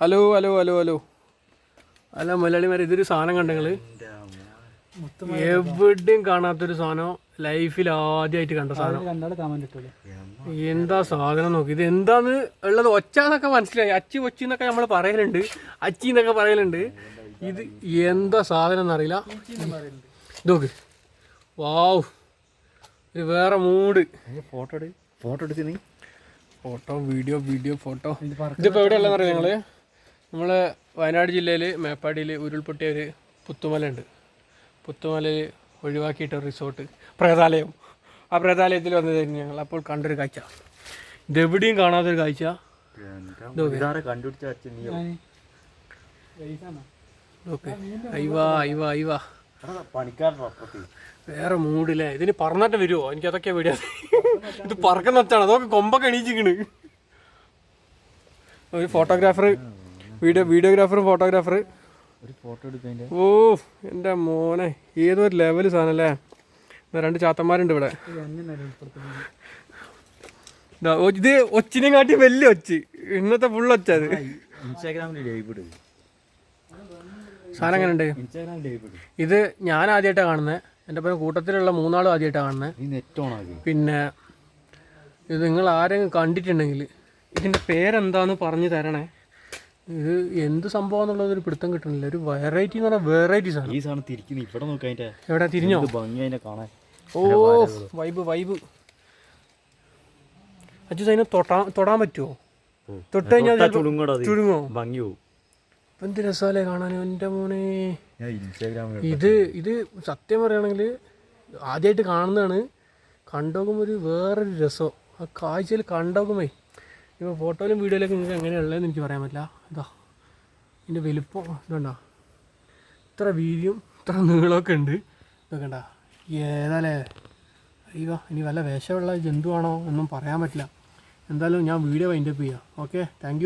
Hello hello hello hello. അല്ല മലയാളിമാരെ ഇതൊരു സാധനം കണ്ടെങ്കിൽ എവിടെയും കാണാത്തൊരു സാധനം ലൈഫിൽ ആദ്യമായിട്ട് കണ്ട സാധനം. എന്താ സാധനം നോക്കി ഇത് എന്താന്ന് ഉള്ളത് ഒച്ചാന്നൊക്കെ മനസ്സിലായി. അച്ചി ഒച്ചി എന്നൊക്കെ നമ്മൾ പറയലുണ്ട്. അച്ചി എന്നൊക്കെ പറയലുണ്ട്. ഇത് എന്താ സാധനം എന്നറിയില്ല. ഇത് നോക്ക്. വാവ്. ഇത് വേറെ മൂഡ്. ഫോട്ടോ എടു ഫോട്ടോ എടുത്തിന്. നീ ഫോട്ടോ വീഡിയോ വീഡിയോ ഫോട്ടോ. ഇതിപ്പോൾ എവിടെയുള്ളതെന്ന് അറിയാം ഞങ്ങൾ നമ്മൾ വയനാട് ജില്ലയിൽ മേപ്പാടിയിൽ ഉരുൾപൊട്ടിയ ഒരു പുത്തുമല ഉണ്ട്. പുത്തുമലയിൽ ഒഴിവാക്കിയിട്ട റിസോർട്ട് പ്രേതാലയം. ആ പ്രേതാലയത്തിൽ വന്നത് ഞങ്ങൾ അപ്പോൾ കണ്ടൊരു കാഴ്ച. ഇതെവിടെയും കാണാത്തൊരു കാഴ്ച. വേറെ മൂടില്ലേ? ഇതിന് പറന്നിട്ട് വരുമോ എനിക്ക് അതൊക്കെ വീഡിയോ ഇത് പറക്കുന്ന അതൊക്കെ കൊമ്പൊക്കെ എണീച്ചിക്കണ് ഒരു ഫോട്ടോഗ്രാഫർ വീഡിയോ വീഡിയോഗ്രാഫറും ഫോട്ടോഗ്രാഫർ ഒരു ഫോട്ടോ എടുക്കതിന്റെ ഓ എന്റെ മോനെ. ഏതൊരു ലെവൽ സാധനം അല്ലേ? രണ്ട് ചാത്തന്മാരുണ്ട് ഇവിടെ. ഇത് ഒച്ചിനെ കാട്ടി വലിയ ഒച്ച്. ഇന്നത്തെ ഫുൾ ഒച്ച അത് സാധനം എങ്ങനെ ഉണ്ട് ഇത് ഞാൻ ആദ്യമായിട്ടാണ് കാണുന്നത് എന്റെ പിന്നെ കൂട്ടത്തിലുള്ള മൂന്നാളും ആദ്യമായിട്ടാണ് കാണുന്നത് പിന്നെ ഇത് നിങ്ങൾ ആരെങ്കിലും കണ്ടിട്ടുണ്ടെങ്കിൽ ഇതിന്റെ പേരെന്താന്ന് പറഞ്ഞു തരണേ. ഇത് എന്ത് സംഭവം എന്നുള്ളത് ഒരു പിടുത്തം കിട്ടണില്ല ഒരു വെറൈറ്റി എന്ന് പറഞ്ഞാൽ വെറൈറ്റി സാധനം. ഈ സാധനം തിരിക്കുന്നു ഇവിടെ നോക്കാം അതിന്റെ എവിടെ? തിരിഞ്ഞോ? എന്ത് ഭംഗി അതിനെ കാണാൻ. ഓ വൈബ് വൈബ് അച്ഛൻ അതിനെ തൊട്ടാൻ തൊടാൻ പറ്റുമോ തൊട്ട് കഴിഞ്ഞാൽ. ചുരുങ്ങോ ഭംഗി എന്ത് രസമല്ലേ കാണാൻ എന്റെ മോനെ. ഇത് ഇത് സത്യം പറയുകയാണെങ്കിൽ ആദ്യമായിട്ട് കാണുന്നതാണ്. കണ്ടോക്കുമ്പോൾ ഒരു വേറൊരു രസം. ആ കാഴ്ചയിൽ കണ്ടോക്കുമേ ഇപ്പോൾ ഫോട്ടോയിലും വീഡിയോയിലും നിങ്ങൾക്ക് എങ്ങനെയുള്ളതെന്ന് എനിക്ക് പറയാൻ പറ്റില്ല. ഇതാ ഇതിന്റെ വലുപ്പം ഇതുണ്ടോ ഇത്ര വീതിയും ഇത്ര നീളമൊക്കെ ഉണ്ട്. ഇതൊക്കെ ഉണ്ടോ ഏതാലേ? അയ്യോ ഇനി വല്ല വിഷമുള്ള ജന്തുവാണോ ഒന്നും പറയാൻ പറ്റില്ല. എന്തായാലും ഞാൻ വീഡിയോ വൈൻഡപ്പ് ചെയ്യാം. Okay thank